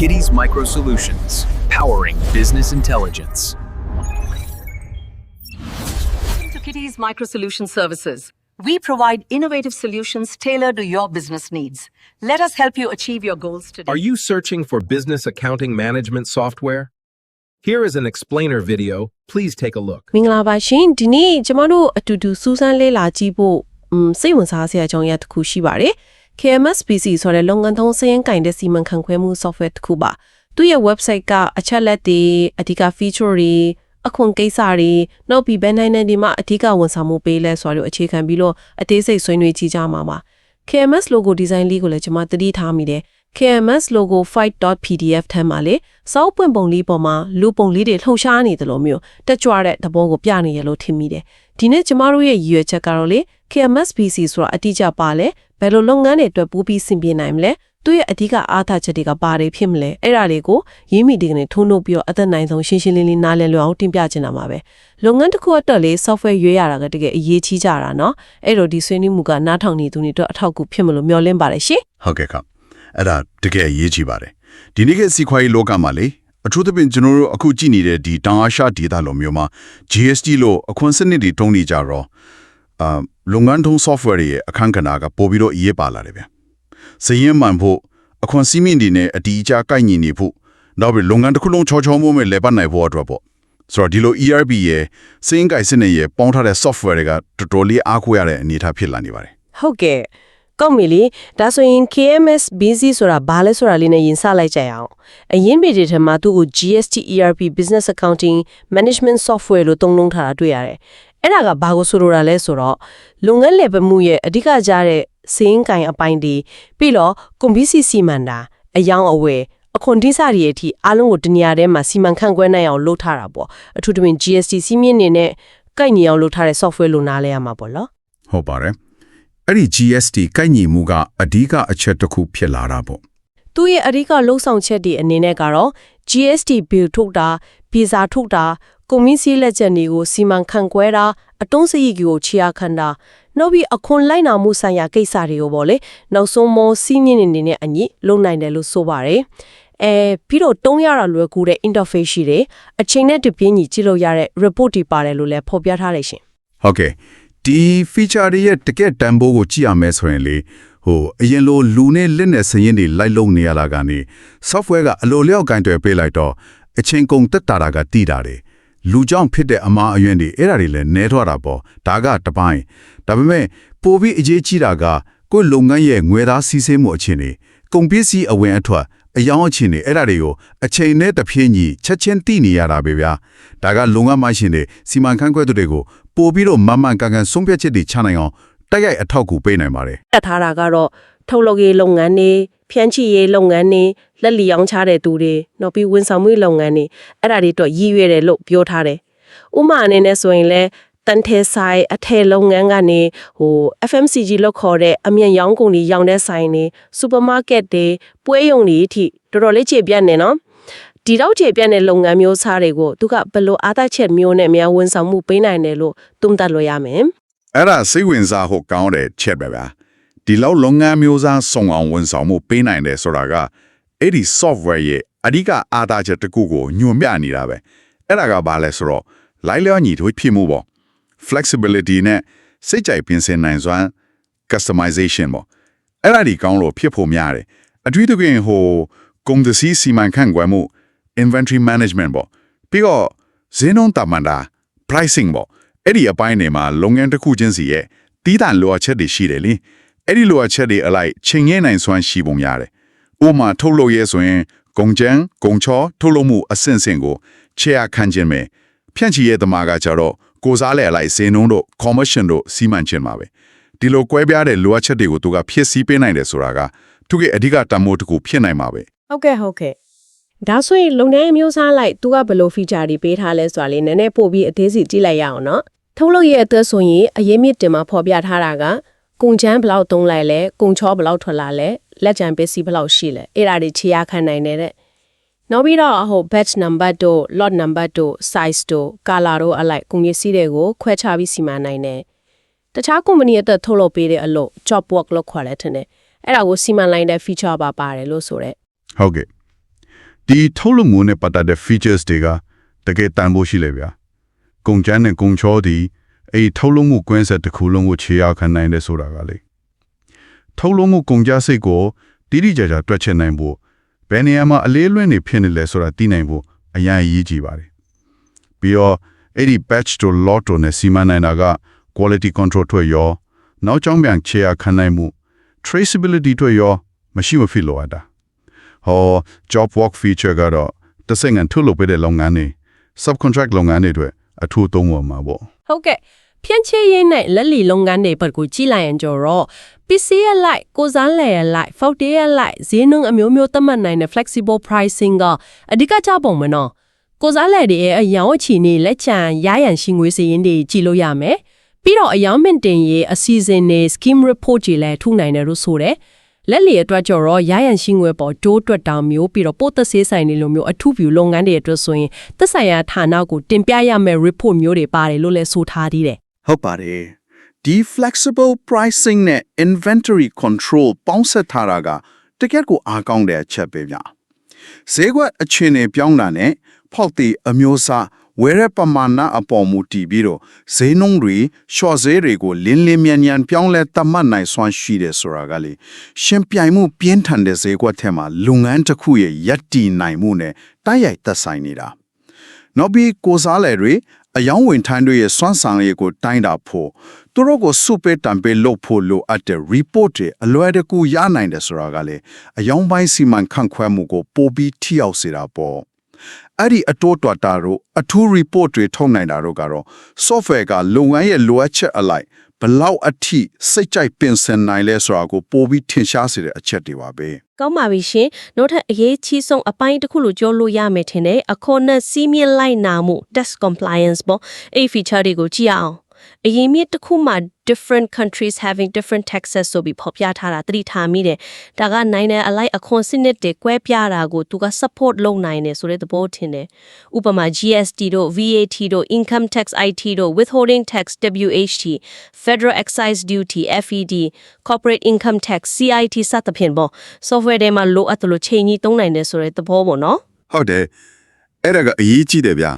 Kitty's Micro Solutions, powering business intelligence. to Kitty's Micro Solution Services. We provide innovative solutions tailored to your business needs. Let us help you achieve your goals today. Are you searching for business accounting management software? Here is an explainer video. Please take a look. မင်္ဂလာပါရှင်ဒီနေ့ကျမတို့အတူတူစူးစမ်းလေ့လာကြည့်ဖို့음စိတ်ဝင်စားစရာအကြောင်းအရာတစ်ခုရှိပါတယ် KMSPC ဆိုတဲ့လုပ်ငန်းထုံးစရင်းကင်တဲ့စီမံခန့်ခွဲမှု software တစ်ခုပါသူ့ရဲ့ website ကအချက်လက်တွေအဓိက feature တွေအခွန်ကိစ္စတွေနောက်ပြီးဘယ်နိုင်နေဒီမှာအဓိကဝန်ဆောင်မှုပေးလဲဆိုတာကိုအခြေခံပြီးတော့အသေးစိတ်ဆွေးနွေးကြည့်ကြမှာပါ KMS logo design လေးကိုလည်းကျွန်မသတိထားမိတယ် KMS logo fight.pdf ထဲမှာလေစောက်ပွင့်ပုံလေးပေါ်မှာလူပုံလေးတွေလှုပ်ရှားနေတယ်လို့မျိုးတက်ကြွတဲ့သဘောကိုပြနေရလို့ထင်မိတယ်ဒီနေ့ကျမတို့ရဲ့ရည်ရွယ်ချက်ကတော့လေ KMS PC ဆိုတာအတိအကျပါလဲ ဘယ်လိုလုပ်ငန်းတွေအတွက်ပူးပြီးဆင်ပြေနိုင်မလဲသူ့ရဲ့အဓိကအားသာချက်တွေကဘာတွေဖြစ်မလဲအဲ့ဒါတွေကိုရင်းမိဒီကနေထုံးထုတ်ပြီးတော့အသက်နိုင်ဆုံးရှင်းရှင်းလင်းလင်းနားလည်လွယ်အောင်တင်ပြချင်တာပါပဲလုပ်ငန်းတစ်ခုအတွက်လေ software ရွေးရတာကတကယ်အရေးကြီးကြတာเนาะအဲ့တော့ဒီဆွေးနွေးမှုကနားထောင်နေသူတွေအတွက်အထောက်အကူဖြစ်မလို့မျှော်လင့်ပါတယ်ရှင် ဟုတ်ကဲ့ครับအဲ့ဒါတကယ်အရေးကြီးပါတယ်ဒီနေ့ကစီခွာရေးလောကမှာလေအထူးသဖြင့်ကျွန်တော်တို့အခုကြည့်နေတဲ့ဒီတောင်အာရှဒေသလိုမျိုးမှာ GST လို့အခွန်စနစ်တွေတုံးနေကြတော့ အာလုပ်ငန်းထုံး software တွေရဲ့အခန်းကဏ္ဍကပို့ပြီးတော့အရေးပါလာတယ်ဗျစည်ရင်မှန်ဖို့အခွန်စည်းမျဉ်းတွေနဲ့အတီးအကျကိုက်ညီနေဖို့နောက်ပြီးလုပ်ငန်းတစ်ခုလုံးချောချောမွေ့မွေ့လဲပတ်နိုင်ဖို့အတွက်ပေါ့ဆိုတော့ဒီလို ERP ရဲ့စင်ကိုက်စနစ်ရဲ့ပေါင်းထားတဲ့ software တွေကတော်တော်လေးအားကိုးရတဲ့အနေအထားဖြစ်လာနေပါတယ်ဟုတ်ကဲ့ကောင်းပြီလေဒါဆိုရင် KMS busy ဆိုတာဘာလဲဆိုတာလေးနဲ့ယင်စလိုက်ကြရအောင်အရင်ပေတွေထဲမှာသူ့ကို GST ERP business accounting management software လို့သုံးလုံးထားတာတွေ့ရတယ် အဲ့ဒါကဘာကိုဆိုလိုတာလဲဆိုတော့လုပ်ငန်းလည်ပတ်မှုရဲ့အဓိကကြားတဲ့စင်းကင်အပိုင်းဒီပြီးတော့ကွန်ပျူတာစီမံတာအယောင်အဝယ်အခွန်တိစတွေအထိအားလုံးကိုတနေရာထဲမှာစီမံခန့်ခွဲနိုင်အောင်လုပ်ထားတာပေါ့အထူးသဖြင့် GST စီးမြင့်နေနဲ့ကိုက်ညီအောင်လုပ်ထားတဲ့ software လို့နားလဲရမှာပေါ့နော်ဟုတ်ပါတယ်အဲ့ဒီ GST ကိုက်ညီမှုကအဓိကအချက်တစ်ခုဖြစ်လာတာပေါ့သူ့ရဲ့အဓိကလှုပ်ဆောင်ချက်တွေအနေနဲ့ကတော့ GST bill ထုတ်တာဗီဇာထုတ်တာ ကွန်မင်းစီလက်ချက်တွေကိုစီမံခန့်ခွဲတာအတုံးစရိတ်ကိုချီအားခန့်တာနောက်ပြီးအခွန်လိုက်နာမှုဆိုင်ရာကိစ္စတွေကိုပေါ့လေနောက်ဆုံးမောစီးမြင့်နေနေတဲ့အညီလုပ်နိုင်တယ်လို့ဆိုပါတယ်အဲပြီးတော့တုံးရတာလွယ်ကူတဲ့ interface ရှိတယ်အချိန်နဲ့တပြင်းညီကြည့်လို့ရတဲ့ report တွေပါတယ်လို့လည်းဖော်ပြထားတယ်ရှင်ဟုတ်ကဲ့ဒီ feature တွေရဲ့တကယ်တန်ဖိုးကိုကြည့်ရမယ်ဆိုရင်လေဟိုအရင်လိုလူနဲ့လက်နဲ့စရင်တွေလိုက်လုံနေရတာကနေ software ကအလိုလျောက်ကင်တွယ်ပေးလိုက်တော့အချိန်ကုန်တက်တာတာကတည်တာတယ် လူကြောင့်ဖြစ်တဲ့အမားအယွန်းတွေအဲ့ဒါတွေလည်းနဲထွက်တာပေါ့ဒါကတပိုင်းဒါပေမဲ့ပိုပြီးအရေးကြီးတာကကိုယ်လုပ်ငန်းရဲ့ငွေသားစီးဆင်းမှုအခြေအနေကုန်ပစ္စည်းအဝင်အထွက်အယောင်အခြေအနေအဲ့ဒါတွေကိုအချိန်နဲ့တစ်ပြေးညီချက်ချင်းသိနေရတာပဲဗျာဒါကလုပ်ငန်းမရှင်တွေစီမံခန့်ခွဲသူတွေကိုပို့ပြီးတော့မမှန်ကန်ကန်ဆုံးဖြတ်ချက်တွေချနိုင်အောင်တိုက်ရိုက်အထောက်အကူပေးနိုင်ပါတယ်တက်ထားတာကတော့ ထုတ်လုပ်ရေးလုပ်ငန်းတွေဖြန့်ချိရေးလုပ်ငန်းတွေလက်လီအောင်ချတဲ့သူတွေနောက်ပြီးဝန်ဆောင်မှုလုပ်ငန်းတွေအဲ့ဒါတွေတော့ရည်ရွယ်တယ်လို့ပြောထားတယ်။ဥပမာအနေနဲ့ဆိုရင်လဲတန်ထဲဆိုင်အထည်လုပ်ငန်းကနေဟို FMCG လို့ခေါ်တဲ့အမြန်ရောင်းကုန်တွေရောင်းတဲ့ဆိုင်တွေစူပါမားကတ်တွေပွဲရုံတွေအထိတော်တော်လေးခြေပြတ်နေနော်။ဒီတော့ခြေပြတ်တဲ့လုပ်ငန်းမျိုးစားတွေကိုသူကဘယ်လိုအားသာချက်မျိုးနဲ့များဝန်ဆောင်မှုပေးနိုင်တယ်လို့သုံးသပ်လို့ရမယ်။အဲ့ဒါစိတ်ဝင်စားဖို့ကောင်းတဲ့ချက်ပဲဗျာ ဒီလောက်လုပ်ငန်းမျိုးစားစုံအောင်ဝန်ဆောင်မှုပေးနိုင်တယ်ဆိုတာကအဲ့ဒီ software ရဲ့အဓိကအားသာချက်တစ်ခုကိုညွှန်ပြနေတာပဲအဲ့ဒါကဘာလဲဆိုတော့လိုက်လျောညီတို့ဖြစ်မှုပေါ့ flexibility နဲ့စိတ်ကြိုက်ပြင်ဆင်နိုင်စွမ်း customization ပေါ့အဲ့ဒါဒီကောင်းလို့ဖြစ်ဖို့များတယ်အထူးသဖြင့်ဟိုကုန်သစီစီမံခန့်ခွဲမှု inventory management ပေါ့ပြီးတော့ဈေးနှုန်းတမန်တာ pricing ပေါ့အဲ့ဒီအပိုင်းတွေမှာလုပ်ငန်းတစ်ခုချင်းစီရဲ့တီးတန့်လိုအပ်ချက်တွေရှိတယ်လေအဲ့ ဒီလိုအပ်ချက်တွေအလိုက်ချိန်ရနိုင်စွမ်းရှိပုံရတယ်ဥပမာထုတ်လုပ်ရဲဆိုရင်ကုန်ကျန်းကုန်ချောထုတ်လုပ်မှုအဆင့်ဆင့်ကိုချဲရခန့်ခြင်းပဲဖြန့်ချီရဲ့တမာကကြတော့ကိုစားလဲအလိုက်ဈေးနှုန်းတို့ commission တို့စီမံခြင်းပါပဲဒီလိုကွဲပြားတဲ့လိုအပ်ချက်တွေကိုသူကဖြစ်စည်းပေးနိုင်တယ်ဆိုတာကသူကအဓိကတန်ဖိုးတစ်ခုဖြစ်နိုင်မှာပဲဟုတ်ကဲ့ဟုတ်ကဲ့ဒါဆိုရင်လုပ်ငန်းအမျိုးအစားလိုက်သူကဘယ်လို feature တွေပေးထားလဲဆိုတာလေးနည်းနည်းပို့ပြီးအသေးစိတ်ကြည့်လိုက်ရအောင်နော်ထုတ်လုပ်ရဲ့အသက်ဆိုရင်အရင်မြင့်တင်မှာဖော်ပြထားတာက ကုန်ချမ်းဘယ်လောက်သုံးလိုက်လဲကုန်ချောဘယ်လောက်ထွက်လာလဲလက်ကျန်ပစ္စည်းဘယ်လောက်ရှိလဲအဲ့ဒါတွေခြေရခံနိုင်တယ်တဲ့နောက်ပြီးတော့ဟို batch number တို့ lot number တို့ size တို့ color တို့အလိုက်ကုန်ပစ္စည်းတွေကိုခွဲခြားပြီးစီမံနိုင်တယ်တခြား company အသက်ထုတ်လုပ်ပေးတဲ့အလုပ် job work လို့ခေါ်တယ်ထင်တယ်အဲ့ဒါကိုစီမံနိုင်တဲ့ feature ပါပါတယ်လို့ဆိုတော့ဟုတ်ကဲ့ဒီထုတ်လုပ်မှုနဲ့ပတ်သက်တဲ့ features တွေကတကယ်တန်ဖို့ရှိလေဗျာကုန်ကျန်းနဲ့ကုန်ချောဒီ အဲ့ဒီထုတ်လုပ်မှုကွင်းဆက်တစ်ခုလုံးကိုခြေရခံနိုင်တယ်ဆိုတာကလေထုတ်လုပ်မှုကုန်ကျစိတ်ကိုတိတိကျကျတွက်ချက်နိုင်ဖို့ဘယ်နေရာမှာအလေးလွှင့်နေဖြစ်နေလဲဆိုတာသိနိုင်ဖို့အရင်အရေးကြီးပါတယ်ပြီးတော့အဲ့ဒီ batch to lot တို့နဲ့စီမံနိုင်တာက quality control ထွက်ရောနောက်ကြောင်းပြန်ခြေရခံနိုင်မှု traceability ထွက်ရောမရှိမဖြစ်လို့အပ်တာဟော job work feature ကတော့တစ်စက်ငန်ထုတ်လုပ်ပေးတဲ့လုပ်ငန်းတွေ subcontract လုပ်ငန်းတွေအတွက်အထူးသုံးဝင်မှာပေါ့ဟုတ်ကဲ့ ဖြန့်ချရင်းနဲ့လက်လီလုပ်ငန်းတွေဘက်ကိုကြည့်လိုက်ရင်ကြောတော့ပစ္စည်းရလိုက်ကိုစမ်းလဲရလိုက်ဖောက်တေးရလိုက်ဈေးနှုန်းအမျိုးမျိုးသတ်မှတ်နိုင်တဲ့ flexible pricing ကအဓိကကြပုံမနော်ကိုစားလဲတွေရဲ့အယောင်အချီနေလက်ချံရရန်ရှိငွေစရင်းတွေကြည့်လို့ရမယ်ပြီးတော့အယောင်မင်တင်ရေးအစီအစဉ်တွေ scheme report ကြီးလည်းထုနိုင်တယ်လို့ဆိုတယ်လက်လီအတွက်ကြောတော့ရရန်ရှိငွေပေါ်တိုးတွက်တောင်မျိုးပြီးတော့ပို့သက်ဆေးဆိုင်တွေလိုမျိုးအထူးပြူလုပ်ငန်းတွေအတွက်ဆိုရင်သက်ဆိုင်ရာဌာနကိုတင်ပြရမယ့် report မျိုးတွေပါတယ်လို့လည်းဆိုထားသေးတယ် ဟုတ်ပါတယ်ဒီ flexible pricing နဲ့ inventory control ပေါင်းစပ်ထားတာကတကယ့်ကိုအားကောင်းတဲ့အချက်ပဲဗျဈေးကွက်အခြေအနေပြောင်းတာနဲ့ဖောက်တီအမျိုးအစားဝယ်ရပမာဏအပေါ်မူတည်ပြီးတော့ဈေးနှုန်းတွေ short ဈေးတွေကိုလင်းလင်းမြန်မြန်ပြောင်းလဲသတ်မှတ်နိုင်စွမ်းရှိတယ်ဆိုတာကလေရှင်ပြိုင်မှုပြင်းထန်တဲ့ဈေးကွက်ထဲမှာလုပ်ငန်းတစ်ခုရဲ့ယက်တီနိုင်မှုနဲ့တိုက်ရိုက်သက်ဆိုင်နေတာနောက်ပြီးကိုစားလေတွေ အယောင်းဝင်ထမ်းတွေရဲ့စွမ်းဆောင်ရည်ကိုတိုင်းတာဖို့သူတို့ကိုစုပေးတံပေးလုပ်ဖို့လိုအပ်တဲ့ report တွေအလွယ်တကူရနိုင်တယ်ဆိုတာကလေအယောင်းပိုင်းစီမံခန့်ခွဲမှုကိုပိုပြီးထိရောက်စေတာပေါ့အဲ့ဒီအတိုးတော်တာတို့အထူး report တွေထုတ်နိုင်တာတို့ကတော့ software ကလုပ်ငန်းရဲ့လိုအပ်ချက်အလိုက် ဘလောက်အထိစိတ်ကြိုက်ပင်စင်နိုင်လဲဆိုတာကိုပိုပြီးထင်ရှားစေတဲ့အချက်တွေပါပဲကောင်းပါပြီရှင်နောက်ထပ်အရေးကြီးဆုံးအပိုင်းတစ်ခုလို့ပြောလို့ရမယ်ထင်တယ်အခေါ်နဲ့စီးမြင့်လိုက်နာမှု test compliance ပေါ့အဲ့ဒီ feature တွေကိုကြည့်ရအောင် အရင်မြစ်တစ်ခုမှာ different countries having different taxes ဆိုပြီးဖော်ပြထားတာသတိထားမိတယ်ဒါကနိုင်ငံအလိုက်အခွန်စနစ်တွေကွဲပြားတာကိုသူက support လုပ်နိုင်တယ်ဆိုတဲ့သဘောထင်တယ်ဥပမာ GST တို့ VAT တို့ income tax IT တို့ withholding tax WHT federal excise duty FED corporate income tax CIT စသဖြင့်ပေါ့ software တွေမှာလိုအပ်တယ်လို့ချိန်ကြီးသုံးနိုင်တယ်ဆိုတဲ့သဘောပေါ့နော်ဟုတ်တယ်အဲ့ဒါကအရေးကြီးတယ်ဗျာ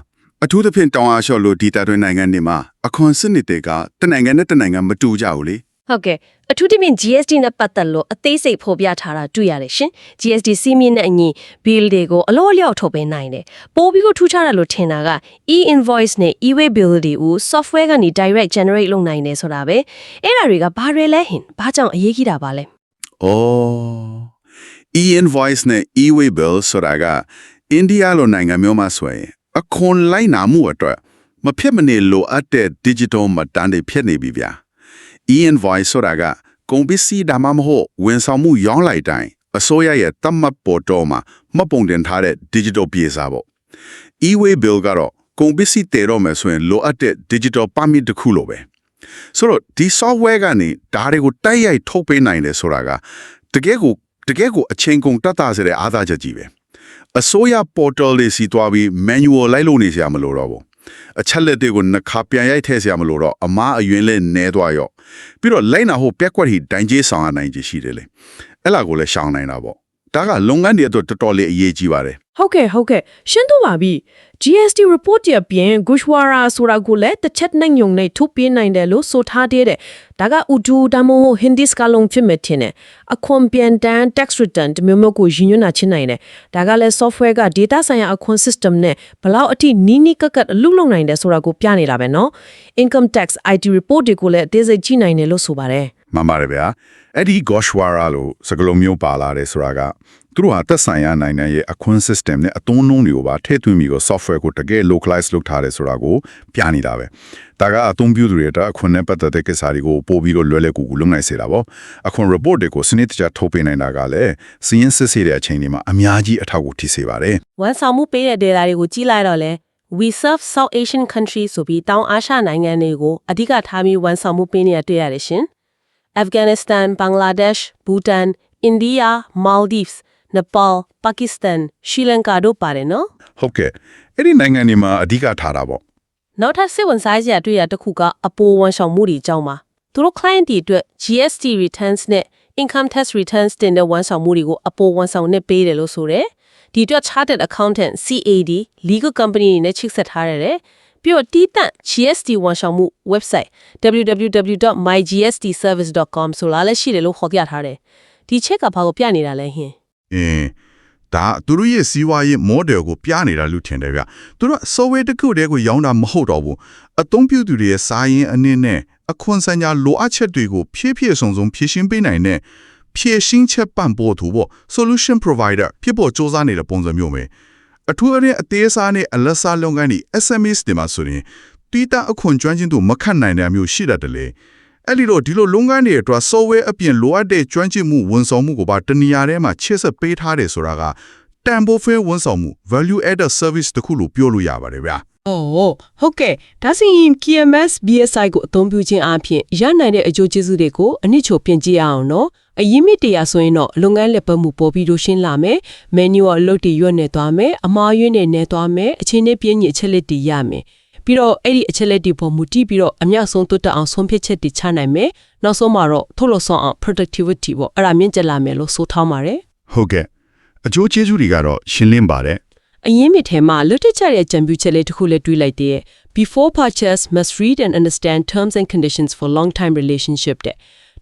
အထူးသဖြင့်တောင်အာရှလိုဒေတာတွင်နိုင်ငံတွေမှာအခွန်စနစ်တွေကတစ်နိုင်ငံနဲ့တစ်နိုင်ငံမတူကြဘူးလေဟုတ်ကဲ့အထူးသဖြင့် GST နဲ့ပတ်သက်လို့အသေးစိတ်ဖော်ပြထားတာတွေ့ရတယ်ရှင် GST စီးမြင့်တဲ့အညီ bill တွေကိုအလို့အလျောက်ထုတ်ပေးနိုင်တယ်ပို့ပြီးကိုထူးခြားတယ်လို့ထင်တာက e-invoice နဲ့ e-way bill တွေကို software ကနေ direct generate လုပ်နိုင်တယ်ဆိုတာပဲအဲ့ဒါတွေကဘာတွေလဲဟင်ဘာကြောင့်အရေးကြီးတာပါလဲ။အော် e-invoice နဲ့ e-way bill ဆိုတာကအိန္ဒိယလိုနိုင်ငံမျိုးမှာဆိုရင် အခွန်လိုက်နာမှုအတွက်မဖြစ်မနေလိုအပ်တဲ့ digital မှတ်တမ်းတွေဖြစ်နေပြီဗျာ။ e-invoice ဆိုတာကကုန်ပစ္စည်းဒါမှမဟုတ်ဝန်ဆောင်မှုရောင်းလိုက်တိုင်းအစိုးရရဲ့တတ်မှတ်ပေါ်တော့မှာမှတ်ပုံတင်ထားတဲ့ digital ပြေစာပေါ့။ e-way bill ကတော့ကုန်ပစ္စည်းတည်တော့မယ်ဆိုရင်လိုအပ်တဲ့ digital permit တစ်ခုလိုပဲ။ဆိုတော့ဒီ software ကနေဒါတွေကိုတိုက်ရိုက်ထုတ်ပေးနိုင်တယ်ဆိုတာကတကယ်ကိုတကယ်ကိုအချိန်ကုန်တတ်တာစေတဲ့အားသာချက်ကြီးပဲ အစိုးရ portal တွေစီသွားပြီး manual လိုက်လို့နေစရာမလိုတော့ဘူးအချက်လက်တွေကိုနှစ်ခါပြန်ရိုက်ထည့်စရာမလိုတော့အမားအယွင်းလဲနဲသွားရော့ပြီးတော့လိုက်နာဟိုပြက်ကွက်ဟိတိုင်ကျေးဆောင်ရနိုင်ချေရှိတယ်လေအဲ့လာကိုလည်းရှောင်နိုင်တာပေါ့ ဒါကလုပ်ငန်းတွေအတွက်တော်တော်လေးအရေးကြီးပါတယ် ဟုတ်ကဲ့ဟုတ်ကဲ့ရှင်းတော့ပါပြီ GST report ရပြင် Gushwara ဆိုတာကိုလည်းတစ်ချက်နဲ့ညုံနဲ့ထုတ်ပြနိုင်တယ်လို့ဆိုထားတဲ့ဒါက Urdu ဒါမှမဟုတ် Hindi စကားလုံးဖြစ်မဲ့တင်တယ်အခွန်ပြန်တန်း tax return တမျိုးမျိုးကိုရည်ညွှန်းတာချင်းနိုင်တယ်ဒါကလည်း software က data ဆိုင်ရာအခွန် system နဲ့ဘလောက်အထိနီးနီးကပ်ကပ်အလုပ်လုပ်နိုင်တယ်ဆိုတာကိုပြနေတာပဲเนาะ income tax IT report တွေကိုလည်းအသေးစိတ်ကြည့်နိုင်တယ်လို့ဆိုပါတယ် မှန်ပါတယ်ဗျာအဲ့ဒီ Goshwara လို့စကလုံးမျိုးပါလာတယ်ဆိုတာကသူတို့ဟာသက်ဆိုင်ရာနိုင်ငံရဲ့အခွင့် system နဲ့အသွင်းနှုံးတွေကိုပါထည့်သွင်းပြီးတော့ software ကိုတကယ် localize လုပ်ထားတယ်ဆိုတာကိုပြနေတာပဲဒါကအသုံးပြုသူတွေအတွက်အခွင့်နဲ့ပတ်သက်တဲ့ကိစ္စတွေကိုပို့ပြီးတော့လွယ်လွယ်ကူကူလုပ်နိုင်စေတာပေါ့အခွင့် report တွေကိုစနစ်တကျထုတ်ပေးနိုင်တာကလည်းစီးရင်စစ်ဆေးတဲ့အချိန်တွေမှာအများကြီးအထောက်အကူထိစေပါတယ်ဝန်ဆောင်မှုပေးတဲ့ data တွေကိုကြည့်လိုက်တော့လဲ we serve south asian countries ဆိုပြီးတောင်အာရှနိုင်ငံတွေကိုအဓိကထားပြီးဝန်ဆောင်မှုပေးနေရတွေ့ရတယ်ရှင် Afghanistan, Bangladesh, Bhutan, India, Maldives, Nepal, Pakistan, Sri Lanka တို့ပါတယ်နော်ဟုတ်ကဲ့အဲ့ဒီနိုင်ငံတွေမှာအဓိကထားတာပေါ့နောက်ထပ်စိတ်ဝင်စားစရာတွေ့ရတစ်ခုကအပေါ်ဝန်ဆောင်မှုတွေအကြောင်းပါသူတို့ client တွေအတွက် GST returns နဲ့ income tax returns တင်တဲ့ဝန်ဆောင်မှုတွေကိုအပေါ်ဝန်ဆောင်နဲ့ပေးတယ်လို့ဆိုတယ်ဒီအတွက် chartered accountant CAD legal company တွေနဲ့ချိတ်ဆက်ထားရတယ် ပြီးတော့တီးတန့် GST ဝန်ဆောင်မှု website www.mygstservice.com ဆိုလာလည်းရှိတယ်လို့ဟောပြထားတယ်ဒီချက်ကဘာကိုပြနေတာလဲဟင်အင်းဒါသူတို့ရဲ့စီးပွားရေး model ကိုပြနေတာလို့ထင်တယ်ဗျသူတို့ software တစ်ခုတည်းကိုရောင်းတာမဟုတ်တော့ဘူးအသုံးပြုသူတွေရဲ့စာရင်းအနည်းနဲ့အခွန်စံညာလိုအပ်ချက်တွေကိုဖြည့်ဖြည့်စုံစုံဖြည့်ရှင်းပေးနိုင်တဲ့ဖြည့်ရှင်းချက်ပံ့ပိုးသူပေါ့ solution provider ဖြစ်ပေါ်စ조사နေတဲ့ပုံစံမျိုးပဲ အထူးအရင်အသေးစားနဲ့အလက်စားလုပ်ငန်းတွေ SMEs တွေမှာဆိုရင်တီးတန့်အခွန်ကျွမ်းကျင်သူမခတ်နိုင်တဲ့အမျိုးရှိတတ်တယ်လေအဲ့ဒီတော့ဒီလိုလုပ်ငန်းတွေအတွက် software အပြင်လိုအပ်တဲ့ကျွမ်းကျင်မှုဝန်ဆောင်မှုကိုပါတနေရာထဲမှာချစ်ဆက်ပေးထားတယ်ဆိုတာကတန်ဖိုးဖဲဝန်ဆောင်မှု value added service တခုလို့ပြောလို့ရပါတယ်ဗျာ။အော်ဟုတ်ကဲ့ဒါဆိုရင် KMS BSI ကိုအသုံးပြုခြင်းအပြင်ရနိုင်တဲ့အကျိုးကျေးဇူးတွေကိုအနစ်ချိုပြင်ကြည့်ရအောင်နော်။ အရင်မြစ်တရားဆိုရင်တော့လုပ်ငန်းလက်ပတ်မှုပေါ်ပြီးလို့ရှင်းလာမယ်။ menu အလုပ်တွေရွတ်နေသွားမယ်။အမားရွေးနေနေသွားမယ်။အချင်းနဲ့ပြင်းညစ်အချက်လက်တွေရမယ်။ပြီးတော့အဲ့ဒီအချက်လက်တွေပေါ်မူတည်ပြီးတော့အများဆုံးတိုးတက်အောင်ဆုံးဖြတ်ချက်တွေချနိုင်မယ်။နောက်ဆုံးမှာတော့ထုတ်လို့ဆောင်အောင် productivity ပေါ့အဲ့ဒါမြင့်တက်လာမယ်လို့ဆိုထားပါတယ်။ဟုတ်ကဲ့အကျိုးကျေးဇူးတွေကတော့ရှင်းလင်းပါတယ်အရင်မြစ်ထဲမှာလွတ်တက်ချတဲ့ကြံပြူချက်လေးတစ်ခုလည်းတွေးလိုက်သေးတယ် Before purchase must read and understand terms and conditions for long time relationship တဲ့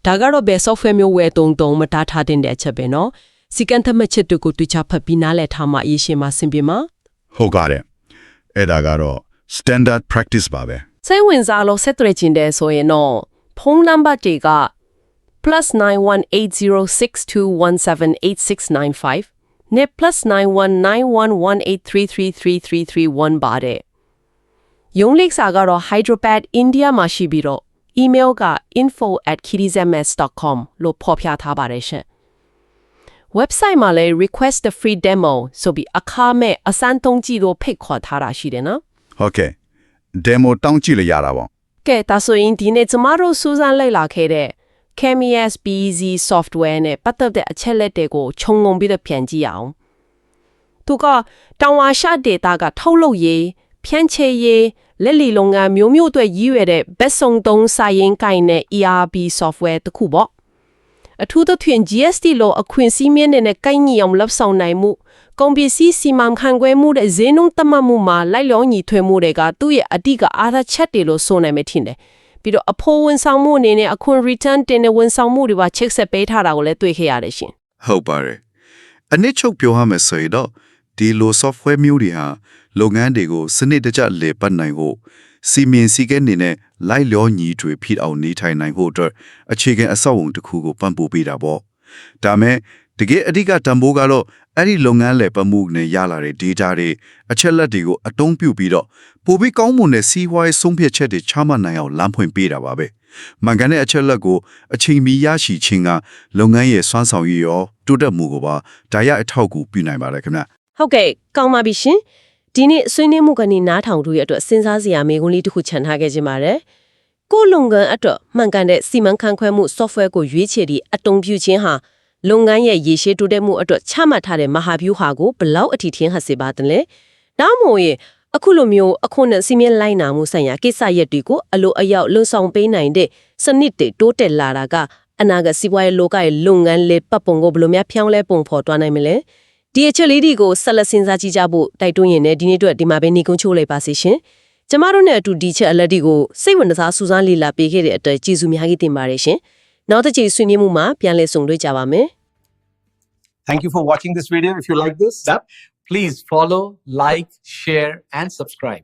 ဒါကတော့ဘယ် software မျိုးဝယ်တုံတုံမတားထားတဲ့အချက်ပဲနော်စီကန်သမချစ်တို့ကိုတွေ့ချဖတ်ပြီးနားလည်ထားမှအရေးရှင်မှာဆင်ပြေမှာဟုတ်ကဲ့အဲ့ဒါကတော့ standard practice ပါပဲစိတ်ဝင်စားလို့ဆက်တွေ့ကျင်တယ်ဆိုရင်တော့ဖုန်းနံပါတ်တွေက +918062178695 နဲ့ +919118333331 ပါတယ်။ယုံလိပ်စာကတော့ Hyderabad India မှာရှိပြီးတော့ email က info@kidizms.com လို့ဖော်ပြထားပါတယ်ရှင် website မှာလည်း request a free demo ဆိုပြီးအခမဲ့အစမ်းသုံးကြည့်လို့ဖိတ်ခေါ်ထားတာရှိတယ်နော်ဟုတ်ကဲ့ demo တောင်းကြည့်လို့ရတာပေါ့ကဲဒါဆိုရင်ဒီနေ့ကျမတို့စူးစမ်းလိုက်လာခဲ့တဲ့ Chemias BZ software နဲ့ပတ်သက်တဲ့အချက်လက်တွေကိုခြုံငုံပြီးတော့ပြန်ကြည့်အောင်သူကတောင်ဝါရှ data ကထုတ်လုပ်ရေး ဖြန့်ချေရေးလက်လီလုပ်ငန်းမျိုးမျိုးအတွက်ရည်ရွယ်တဲ့ဘက်စုံသုံးစာရင်းကိုင်တဲ့ ERP software တစ်ခုပေါ့အထူးသဖြင့် GST လို့အခွင့်အစည်းမြင့်တဲ့ကိုင်ညီအောင်လှပ်ဆောင်နိုင်မှုကုန်ပစ္စည်းစီမံခန့်ခွဲမှုတဲ့ဈေးနှုန်းသတ်မှတ်မှုမှာလိုက်လျောညီထွေမှုတွေကသူ့ရဲ့အတိကအားသာချက်တွေလို့ဆိုနိုင်မယ်ထင်တယ်ပြီးတော့အဖိုးဝန်ဆောင်မှုအနေနဲ့အခွင့် return တင်တဲ့ဝန်ဆောင်မှုတွေပါချိတ်ဆက်ပေးထားတာကိုလည်းတွေ့ခဲ့ရတယ်ရှင်ဟုတ်ပါတယ်အနစ်ချုပ်ပြောရမယ်ဆိုရင်တော့ ဒီလို software မျိုးတွေဟာလုပ်ငန်းတွေကိုစနစ်တကျလေပတ်နိုင်ဖို့စီမင်းစည်းကမ်းတွေနဲ့လိုက်လျောညီတွေဖြစ်အောင်နေထိုင်နိုင်ဖို့အတွက်အခြေခံအဆောက်အုံတစ်ခုကိုပံ့ပိုးပေးတာပေါ့ဒါမဲ့တကယ်အဓိကတန်ဖိုးကတော့အဲ့ဒီလုပ်ငန်းလေပတ်မှုနဲ့ရလာတဲ့ data တွေအချက်လက်တွေကိုအသုံးပြုပြီးတော့ပိုပြီးကောင်းမွန်တဲ့စီးပွားရေးဆုံးဖြတ်ချက်တွေချမှတ်နိုင်အောင်လမ်းဖွင့်ပေးတာပါပဲမှန်ကန်တဲ့အချက်လက်ကိုအချိန်မီရရှိခြင်းကလုပ်ငန်းရဲ့စွမ်းဆောင်ရည်ရောတိုးတက်မှုကိုပါဒါရအထောက်အကူပြုနိုင်ပါတယ်ခင်ဗျ ဟုတ်ကဲ့ကောင်းပါပြီရှင်ဒီနေ့ဆွေးနွေးမှုကနေနားထောင်တို့ရဲ့အတွက်စဉ်းစားစရာမေးခွန်းလေးတစ်ခုခြံထားခဲ့ခြင်းပါတယ်ကိုယ်လုပ်ငန်းအတွက်မှန်ကန်တဲ့စီမံခန့်ခွဲမှု software ကိုရွေးချယ်ပြီးအတုံးပြုခြင်းဟာလုပ်ငန်းရဲ့ရေရှည်တိုးတက်မှုအတွက်ချမှတ်ထားတဲ့မဟာဗျူဟာကိုဘယ်လောက်အထိထင်ဟပ်စေပါသလဲနောက်မို့ရင်အခုလိုမျိုးအခုနဲ့စီမင်းလိုက်နာမှုဆိုင်ရာကိစ္စရပ်တွေကိုအလိုအယောက်လွန်ဆောင်ပေးနိုင်တဲ့စနစ်တွေတိုးတက်လာတာကအနာဂတ်စီးပွားရေးလောကရဲ့လုပ်ငန်းလေးပတ်ပုံကိုဘယ်လိုများဖြောင်းလဲပုံဖော်သွားနိုင်မလဲ ဒီအချက်လေးတွေကိုဆက်လက်စဉ်းစားကြည့်ကြဖို့တိုက်တွန်းရင်လည်းဒီနေ့အတွက်ဒီမှာပဲနေကုန်းချိုးလိုက်ပါစေရှင်ကျမတို့နဲ့အတူဒီချက်အလက်တွေကိုစိတ်ဝင်စားစူးစမ်းလေ့လာပေးခဲ့တဲ့အတွက်ကျေးဇူးများကြီးတင်ပါတယ်ရှင်နောက်တစ်ချိန်ဆွေးနွေးမှုမှာပြန်လည်ဆုံတွေ့ကြပါမယ် Thank you for watching this video. If you like this, please follow, like, share, and subscribe.